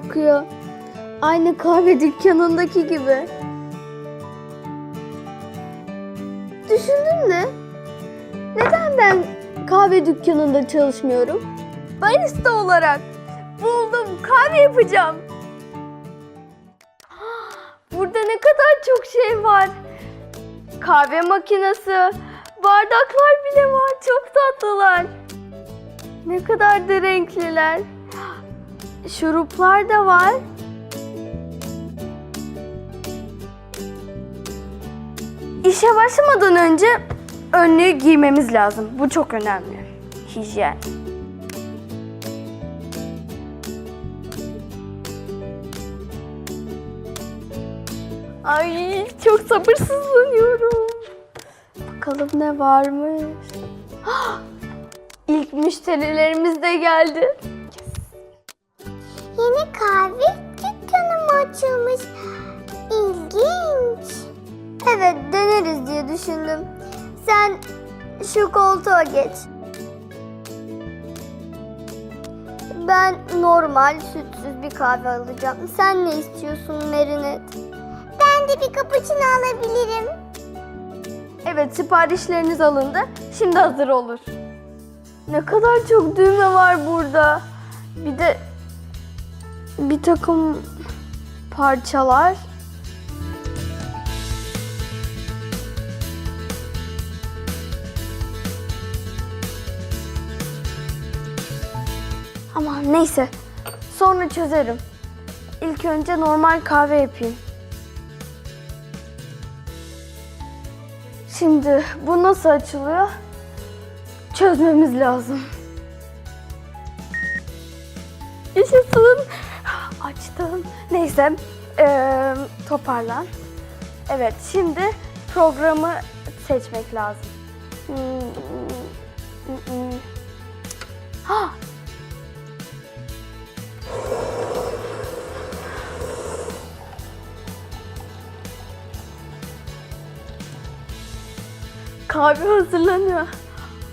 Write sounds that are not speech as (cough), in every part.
kokuyor. Aynı kahve dükkanındaki gibi. Düşündün mü? Neden ben kahve dükkanında çalışmıyorum? Barista olarak. Buldum. Kahve yapacağım. Burada ne kadar çok şey var. Kahve makinesi, bardaklar bile var. Çok tatlılar. Ne kadar da renkliler. Şuruplar da var. İşe başlamadan önce önlüğü giymemiz lazım. Bu çok önemli. Hijyen. Ay çok sabırsızlanıyorum. Bakalım ne varmış. (gasps) İlk müşterilerimiz de geldi. Kahve dükkanı mı açılmış? İlginç. Evet deneriz diye düşündüm. Sen şu koltuğa geç. Ben normal sütsüz bir kahve alacağım. Sen ne istiyorsun Merinet? Ben de bir cappuccino alabilirim. Evet siparişleriniz alındı. Şimdi hazır olur. Ne kadar çok düğme var burada. Bir de bir takım parçalar. Ama neyse. Sonra çözerim. İlk önce normal kahve yapayım. Şimdi bu nasıl açılıyor? Çözmemiz lazım. Yaşasın. Açtım. Neyse. eee, toparlan. Evet şimdi programı seçmek lazım. Ha! Kahve hazırlanıyor.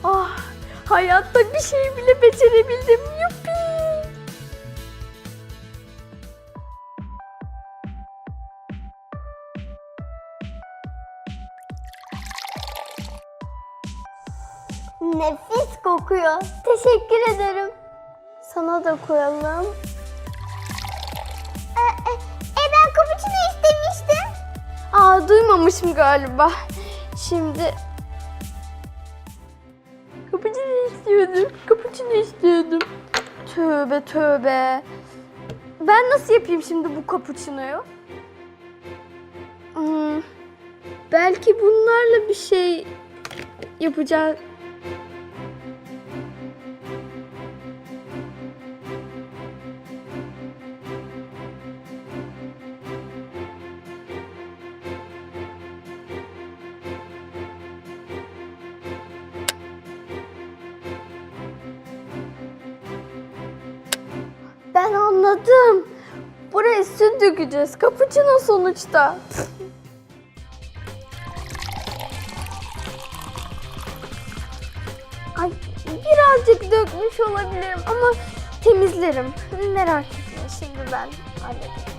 Ah, hayatta bir şey bile becerebildim. Yuppi. Nefis kokuyor. Teşekkür ederim. Sana da koyalım. E, e, e ben cappuccino istemiştim. Aa duymamışım galiba. Şimdi Cappuccino istiyordum. Cappuccino istiyordum. Tövbe tövbe. Ben nasıl yapayım şimdi bu cappuccino'yu? Hmm, belki bunlarla bir şey yapacağız. Anladım. Buraya süt dökeceğiz. Cappuccino sonuçta. Ay birazcık dökmüş olabilirim ama temizlerim. Merak etme şimdi ben hallederim.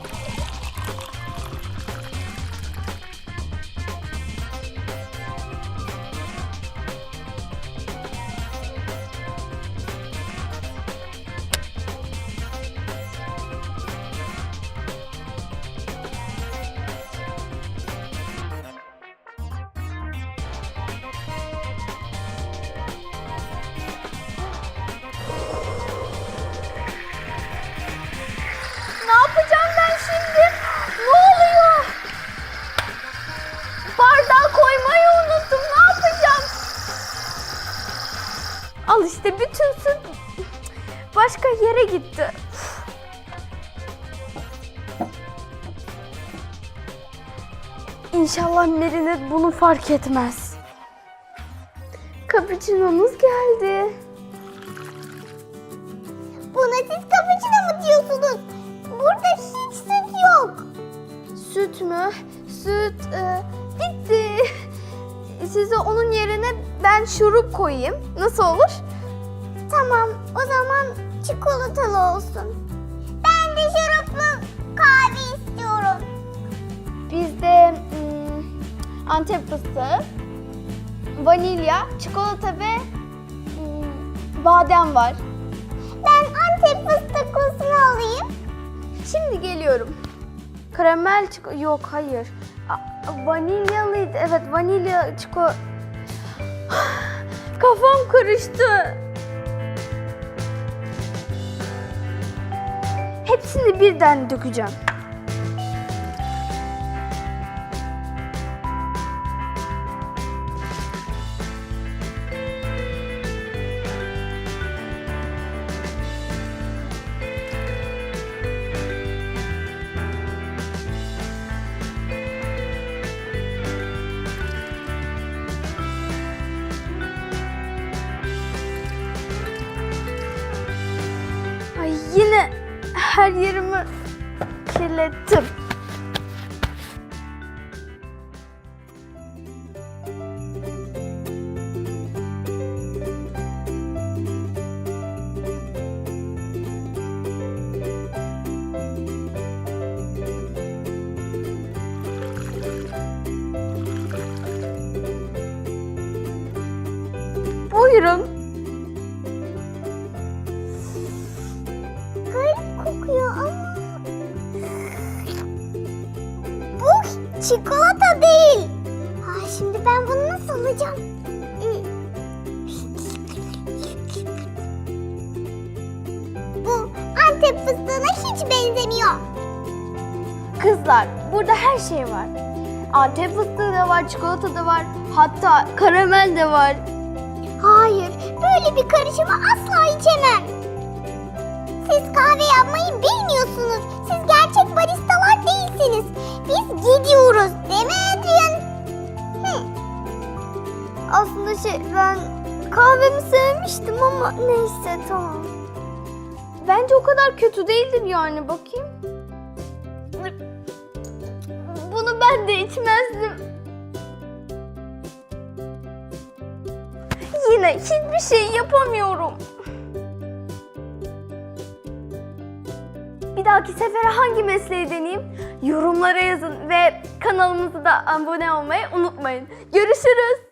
Başka yere gitti. İnşallah Merinet bunu fark etmez. Cappuccino'muz geldi. Buna siz cappuccino mu diyorsunuz? Burada hiç süt yok. Süt mü? Süt e, bitti. Size onun yerine ben şurup koyayım. Nasıl olur? Tamam o zaman çikolatalı olsun. Ben de şurup kahve istiyorum. Bizde hmm, Antep fıstığı, vanilya, çikolata ve hmm, badem var. Ben Antep fıstıklısını alayım. Şimdi geliyorum. Karamel çiko... Yok hayır. A- vanilyalıydı. Evet vanilya çiko... (sighs) Kafam karıştı. Hepsini birden dökeceğim. Her yerimi kirlettim. Buyurun. Çikolata değil. Ha, şimdi ben bunu nasıl alacağım? Bu Antep fıstığına hiç benzemiyor. Kızlar, burada her şey var. Antep fıstığı da var, çikolata da var, hatta karamel de var. Hayır, böyle bir karışımı asla içemem. Siz kahve yapmayı bilmiyorsunuz. Siz gerçek baristalar değilsiniz. Biz gidiyoruz, değil mi Adrian? Hı. Aslında şey, ben kahvemi sevmiştim ama neyse tamam. Bence o kadar kötü değildir yani, bakayım. Bunu ben de içmezdim. Yine hiçbir şey yapamıyorum. Dahaki sefere hangi mesleği deneyeyim? Yorumlara yazın ve kanalımıza da abone olmayı unutmayın. Görüşürüz.